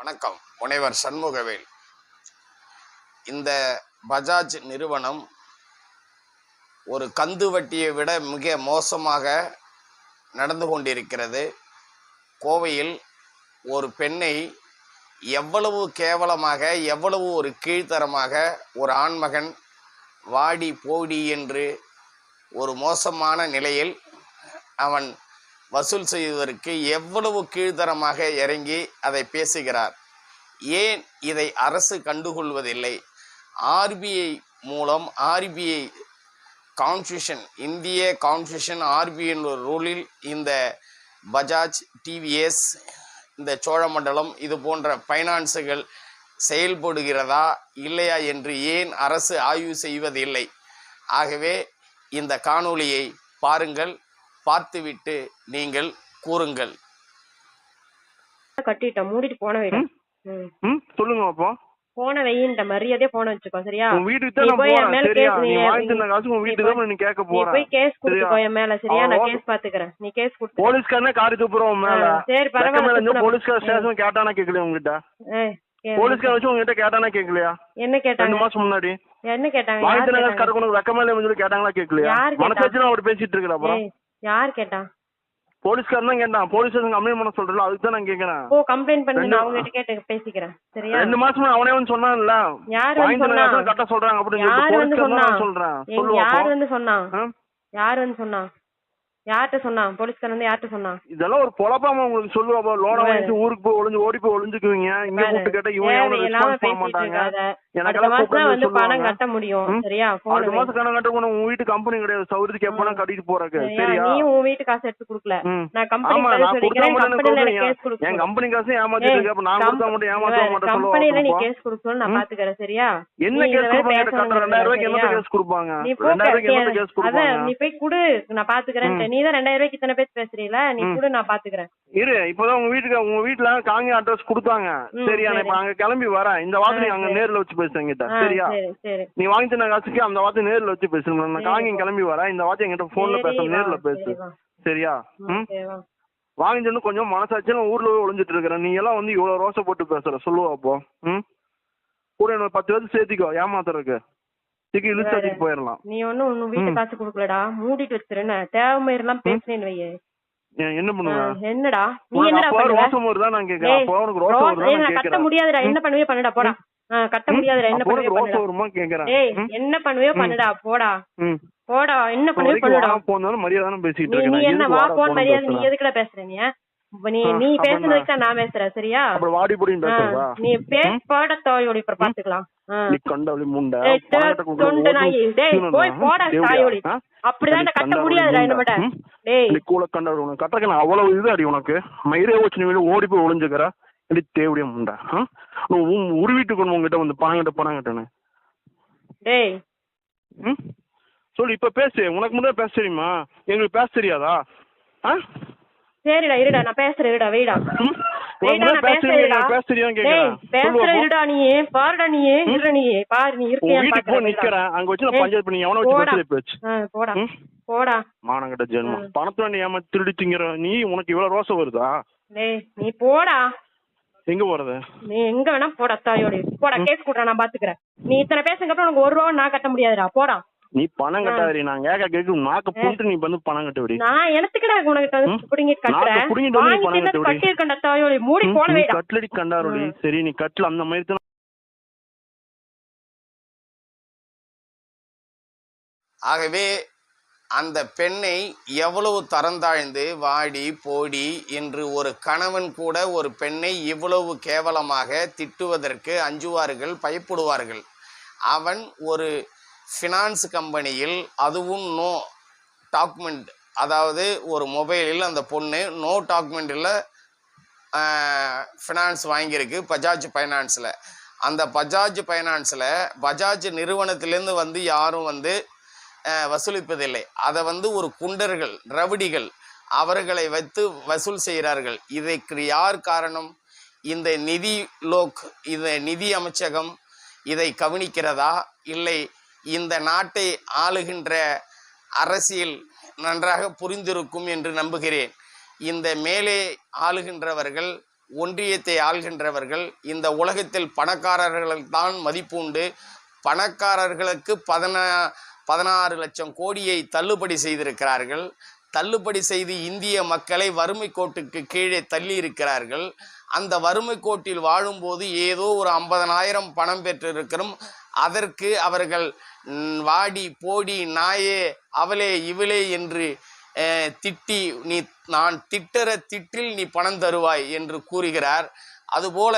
வணக்கம். முனைவர் சண்முகவேல். இந்த பஜாஜ் நிறுவனம் ஒரு கந்து வட்டியை விட மிக மோசமாக நடந்து கொண்டிருக்கிறது. கோவையில் ஒரு பெண்ணை எவ்வளவு கேவலமாக எவ்வளவு ஒரு கீழ்த்தரமாக ஒரு ஆண்மகன் வாடி போடி என்று ஒரு மோசமான நிலையில் அவன் வசூல் செய்வதற்கு எவ்வளவு கீழ்த்தரமாக இறங்கி அதை பேசுகிறார்? ஏன் இதை அரசு கண்டுகொள்வதில்லை? ஆர்பிஐ மூலம் ஆர்பிஐ கான்ஸ்டியூஷன் இந்திய கான்ஃபியூஷன் ஆர்பிஐ ரூலில் இந்த பஜாஜ் டிவிஎஸ் இந்த சோழமண்டலம் இது போன்ற ஃபைனான்ஸுகள் செயல்படுகிறதா இல்லையா என்று ஏன் அரசு ஆய்வு செய்வதில்லை? ஆகவே இந்த காணொளியை பாருங்கள். பார்த்துவிட்டு நீங்கள் கூறுங்கள். கட்டிட்டேன் மூடிட்டு போன வைடா ம். சொல்லுங்க அப்போ. போன வையின்ற மரியாதையா போன வச்சுக்கோ சரியா? உன் வீட்டுக்கு தான் போய் என் மேல கேஸ் நீ நீ- வாங்கி தந்த காசு உன் வீட்டுக்கு தான் நீ கேட்க நீ போறேன் போய் கேஸ் கொடுத்துக்கோ? என் மேல சரியா? நான் கேஸ் பாத்துக்கிறேன் நீ கேஸ் கொடுத்து போலீஸ்காரனே காரி துப்புறோம் உன் மேல. சரி, பரவாயில்ல, மேல இருந்து. போலீஸ்கார ஸ்டேஷன் கேட்டானா கேக்கலையா உங்ககிட்ட போலீஸ்கார வச்சு உங்ககிட்ட கேட்டானா கேக்கலையா என்ன ரெண்டு கேட்டாங்க மாசம் முன்னாடி. என்ன கேட்டாங்க? வாங்கி யார் தந்த காசு உனக்கு வெக்க மேல சொல்லி கேட்டாங்களா கேக்கலையா யார் கேட்டா? மனசு வச்சு அவர் பேசிட்டு இருக்கிற அப்புறம். யார் கேட்டா? போலீஸ்காரன் தான் கேட்டான். போலீஸ் ஸ்டேஷன் கம்ப்ளைண்ட் பண்ண சொல்றல அதுக்கு தான் நான் கேக்குறேன். ஓ கம்ப்ளைண்ட் பண்ணி நான் அவங்க கிட்ட கேட்டு பேசிக்கிறேன். சரியா? ரெண்டு மாசமா அவனே வந்து சொன்னான்ல. யார் வந்து சொன்னா காசு கட்ட சொல்றாங்க அப்படின்னு யார் வந்து சொன்னா சொல்றேன். யார் வந்து சொன்னா? யார் வந்து சொன்னா யார்கிட்ட சொன்னா போலீஸ்காரன் வந்து யார்கிட்ட சொன்னா இதெல்லாம் ஒரு பொழப்பாம உங்களுக்கு சொல்லுவா லோன வேற. வாங்கிட்டு ஊருக்கு போய் ஒளிஞ்சு ஓடி போய் ஒளிஞ்சுக்குவீங்க. இங்க. கூப்பிட்டு கேட்டா இவன் எவனும் ரெஸ்பான்ஸ் பண்ண மாட்டாங்க. கூப்பிட்டு வந்து பணம். கட்ட முடியும்? சரியா? அடுத்த மாசம் கணக்கு கட்ட உன் வீட்டு கம்பெனி கிடையாது. சௌரியத்துக்கு எப்பனா கட்டிட்டு போறக்கு. சரியா? நீ உன் வீட்டு காசு எடுத்து குடுக்கல. நான் கம்பெனி எனக்கு எனக்கு கொடுப்பீங்க. கேஸ் கொடுக்க என் கம்பெனி காசு ஏமாத்திட்டு இருக்க. அப்ப நான் கொடுத்தா மட்டும் ஏமாத்த மாட்டேன் கம்பெனில நீ கேஸ் கொடுக்கணும் நான் பாத்துக்கறேன். சரியா? என்ன கேஸ் கொடுப்பாங்க? பேசணும் கட்டுற ரெண்டாயிரம் ரூபாய்க்கு சரியா? என்னத்த கேஸ் கொடுப்பாங்க? நீ போ ரெண்டாயிரம் ரூபாய்க்கு என்னத்த கேஸ் கொடுப்பாங்க? நீ போய் குடு. நான் பாத்துக்கிறேன் நீ தான் ரெண்டாயிரம் ரூபாய்க்கு இத்தனை பேர் பேசுறீல நீ குடு நான் பாத்துக்கிறேன். இரு இப்பதான் உங்க வீட்டுக்கு உங்க வீட்டுல காங்க அட்ரஸ் கொடுத்தாங்க. சரியா நான். இப்ப அங்க கிளம்பி வரேன். இந்த வார்த்தை நீ அங்க. நேர்ல வச்சு பேசுறேன் என்கிட்ட. சரியா? சரி சரி. நீ வாங்கி தந்த காசுக்கு அந்த வார்த்தை நேர்ல வச்சு பேசணும் நான் காங்கி. கிளம்பி வரேன். இந்த வார்த்தை என்கிட்ட போன்ல பேச நேர்ல பேசு. சரியா? ம். வாங்கி தந்து கொஞ்சம் மனசாட்சியில ஊர்ல போய் ஒளிஞ்சிட்டு இருக்கிறேன் நீ எல்லாம் வந்து இவ்வளவு ரோசை போட்டு பேசுற. சொல்லுவா அப்போ. ம்? கூட இன்னொரு பத்து பேருக்கு சேர்த்திக்கோ. ஏமாத்துறதுக்கு. திக்கு இழுத்து போயிடலாம் நீ ஒண்ணும் உன் வீட்டு. காசு குடுக்கலடா. மூடிட்டு வச்சிருன்னு. தேவைமை எல்லாம் பேசுனேன்னு வையே. என்ன பண்ணுவ? ஆ, என்னடா? நீ என்னடா அப்போ பண்ணுவ? ரோசம் வருதா? நான் கேக்குறேன். ஏய், அப்போ உனக்கு ரோசம் ரோஸ் வருதா ஏய், நான் நான் கட்ட முடியாதுடா. என்ன பண்ணுவே பண்ணுடா போடா. கட்ட முடியாதுடா. என்ன பண்ணுவே பண்ணுடா. ஏய்? என்ன பண்ணுவே பண்ணுடா போடா. போடா என்ன பண்ணுவே பண்ணுடா. போனாலும் மரியாதை பேசிட்டு நீ இருக்கேன். நீ நான் என்ன வா போன் மரியாதை நீ? எதுக்குடா பேசுற நீ நீ நீ பேசுனதுக்கு நான் பேசுறேன் சரியா? அப்புறம் வாடி பொடின்னு பேசுறதா நீ பேஸ் போட தோயோடி இப்ப பாத்துக்கலாம். நீ கண்டவளி முண்டை தொண்டு நாயி. டேய்? போய் போடா? தாயோடி. அப்படிதான் கட்ட முடியாதுடா என்ன முண்டை. மட்டும் ம்? டேய். நீ கூட கண்டவளி உனக்கு கட்டக்க அவ்வளவு இது அடி உனக்கு. மயிரே வச்சு நீ ஓடி போய் ஒளிஞ்சுக்கிற. இப்படி தேவடியா முண்டை? நீ உருவிட்டு கொண்டு உங்ககிட்ட வந்து பணம் கிட்ட பணம் கிட்டன்னு டேய் சொல்லு இப்ப பேசு. உனக்கு முதல்ல பேச தெரியுமா? எங்களுக்கு பேச தெரியாதா? ஆ? சரிடா இருடா நான் பேசுறேன் இருடா வெயிடா. வெயிடா நான் பேச தெரியுமா பேசுறேன்டா எனக்கு பேச தெரியும் டேய் கேக்குறேன் பேசுற சொல்லுவா போ. இருடா நீ. பாருடா நீ இருடா நீ. பாரு நீ இருக்கியா வீட்டுக்கு போய் நிக்கிறேன். அங்க வச்சு நான் பஞ்சாயத்து பண்ணி எவனை வச்சு போடா. பேச்சு? போடா. மானங்கட்ட ஜென்மம். பணத்துல நீ ஏமா திருடி திங்கிற? நீ உனக்கு இவ்வளவு ரோசம் வருதா? டேய் நீ போடா. எங்க போறது? நீ எங்க வேணா போடா தாயோடி. போடா கேஸ் கொடுறா நான் பாத்துக்கிறேன். நீ இத்தனை பேசுங்க அப்புறம் உனக்கு ஒரு ரூபா நான் கட்ட முடியாதுடா. போடா. நீ பணம் கட்டாதீ நான் கேட்க கேட்க நாக்க புண்டு நீ வந்து பணம் கட்ட விடி நான் எனத்துக்குடா உனக்கு? புடுங்கிட்டு கட்டுறேன். புடுங்கிட்டு வந்து பணம் தின்னு கட்டு. கட்டியிருக்கேன்டா தாயோடி மூடி வைடா கட்லடி கண்டாரோடி. சரி நீ கட்ல அந்த மாதிரி ஆகவே அந்த பெண்ணை எவ்வளவு தரந்தாழ்ந்து வாடி போடி என்று ஒரு கணவன் கூட ஒரு பெண்ணை இவ்வளவு கேவலமாக திட்டுவதற்கு அஞ்சுவார்கள் பயப்படுவார்கள். அவன் ஒரு ஃபினான்ஸ் கம்பெனியில் அதுவும் நோ டாக்குமெண்ட் அதாவது ஒரு மொபைலில் அந்த பொண்ணு நோ டாக்குமெண்ட்டில் ஃபினான்ஸ் வாங்கியிருக்கு பஜாஜ் ஃபைனான்ஸில் அந்த பஜாஜ் ஃபைனான்ஸில் பஜாஜ் நிறுவனத்திலேருந்து வந்து யாரும் வந்து வசூலிப்பதில்லை. அதை வந்து ஒரு குண்டர்கள் ரவுடிகள் அவர்களை வைத்து வசூல் செய்கிறார்கள். இதற்கு யார் காரணம்? இந்த நிதி லோக் இந்த நிதி அமைச்சகம் இதை கவனிக்கிறதா? இல்லை இந்த நாட்டை ஆளுகின்ற அரசியல் நன்றாக புரிந்திருக்கும் என்று நம்புகிறேன். இந்த மேலே ஆளுகின்றவர்கள் ஒன்றியத்தை ஆள்கின்றவர்கள் இந்த உலகத்தில் பணக்காரர்கள்தான் தான் மதிப்பு உண்டு. பணக்காரர்களுக்கு பதினா பதினாறு லட்சம் கோடியை தள்ளுபடி செய்திருக்கிறார்கள். தள்ளுபடி செய்து இந்திய மக்களை வறுமை கோட்டுக்கு கீழே தள்ளி இருக்கிறார்கள் அந்த வறுமை கோட்டில் வாழும்போது ஏதோ ஒரு ஐம்பதனாயிரம் பணம் பெற்றிருக்கிறோம். அதற்கு அவர்கள் வாடி போடி நாயே அவளே இவளே என்று திட்டி நீ நான் திட்டற திட்டில் நீ பணம் தருவாய் என்று கூறுகிறார். அதுபோல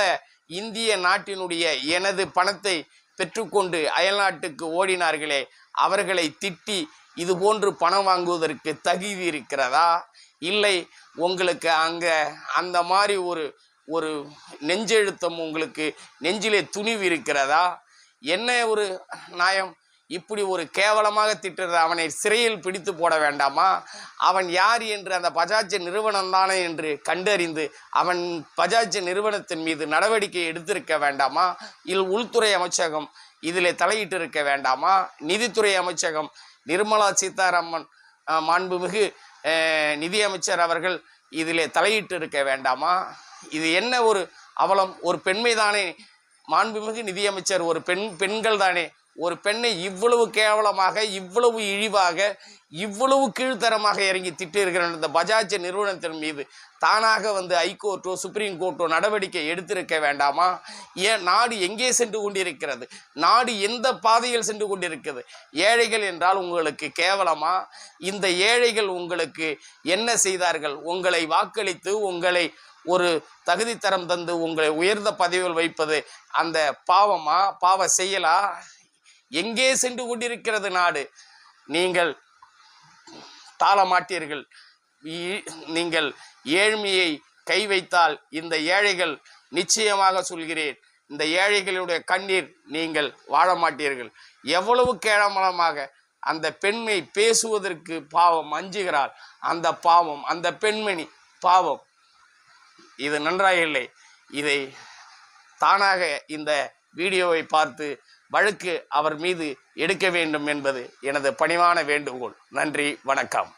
இந்திய நாட்டினுடைய எனது பணத்தை பெற்றுக்கொண்டு அயல்நாட்டுக்கு ஓடினார்களே அவர்களை திட்டி இது போன்று பணம் வாங்குவதற்கு தகுதி இருக்கிறதா? இல்லை உங்களுக்கு அங்கே அந்த மாதிரி ஒரு ஒரு நெஞ்செழுத்தம் உங்களுக்கு நெஞ்சிலே துணிவு இருக்கிறதா? என்ன ஒரு நியாயம்? இப்படி ஒரு கேவலமாக திட்டுறது அவனை சிறையில் பிடித்து போட வேண்டாமா? அவன் யார் என்று அந்த பஜாஜ் நிறுவனம் தானே என்று கண்டறிந்து அவன் பஜாஜ் நிறுவனத்தின் மீது நடவடிக்கை எடுத்திருக்க வேண்டாமா? இல் உள்துறை அமைச்சகம் இதில் தலையிட்டு இருக்க வேண்டாமா? நிதித்துறை அமைச்சகம் நிர்மலா சீதாராமன் மாண்புமிகு நிதியமைச்சர் அவர்கள் இதிலே தலையிட்டு இருக்க வேண்டாமா? இது என்ன ஒரு அவலம்? ஒரு பெண்மை தானே மாண்புமிகு நிதியமைச்சர் ஒரு பெண் பெண்கள் தானே ஒரு பெண்ணை இவ்வளவு கேவலமாக இவ்வளவு இழிவாக இவ்வளவு கீழ்த்தரமாக இறங்கி திட்டிருக்கிற இந்த பஜாஜ் நிறுவனத்தின் மீது. தானாக வந்து ஐகோர்ட்டோ சுப்ரீம் கோர்ட்டோ நடவடிக்கை எடுத்திருக்க வேண்டாமா? ஏன் நாடு எங்கே சென்று கொண்டிருக்கிறது? நாடு எந்த பாதையில் சென்று கொண்டிருக்கிறது? ஏழைகள் என்றால் உங்களுக்கு கேவலமா? இந்த ஏழைகள் உங்களுக்கு என்ன செய்தார்கள்? உங்களை வாக்களித்து உங்களை ஒரு தகுதி தரம் தந்து உங்களை உயர்ந்த பதவியில் வைப்பது அந்த பாவமா? பாவ செயலா எங்கே சென்று கொண்டிருக்கிறது நாடு? நீங்கள் தாளமாட்டீர்கள். நீங்கள் ஏழ்மையை கை வைத்தால் இந்த ஏழைகள் நிச்சயமாக சொல்கிறேன் இந்த ஏழைகளுடைய கண்ணீர் நீங்கள் வாழ மாட்டீர்கள் எவ்வளவு கேளமலமாக அந்த பெண்மை பேசுவதற்கு பாவம் அஞ்சுகிறாள். அந்த பாவம் அந்த பெண்மணி பாவம். இது நன்றாக இல்லை இதை தானாக இந்த வீடியோவை பார்த்து வழக்கு அவர் மீது எடுக்க வேண்டும் என்பது எனது பணிவான வேண்டுகோள். நன்றி வணக்கம்.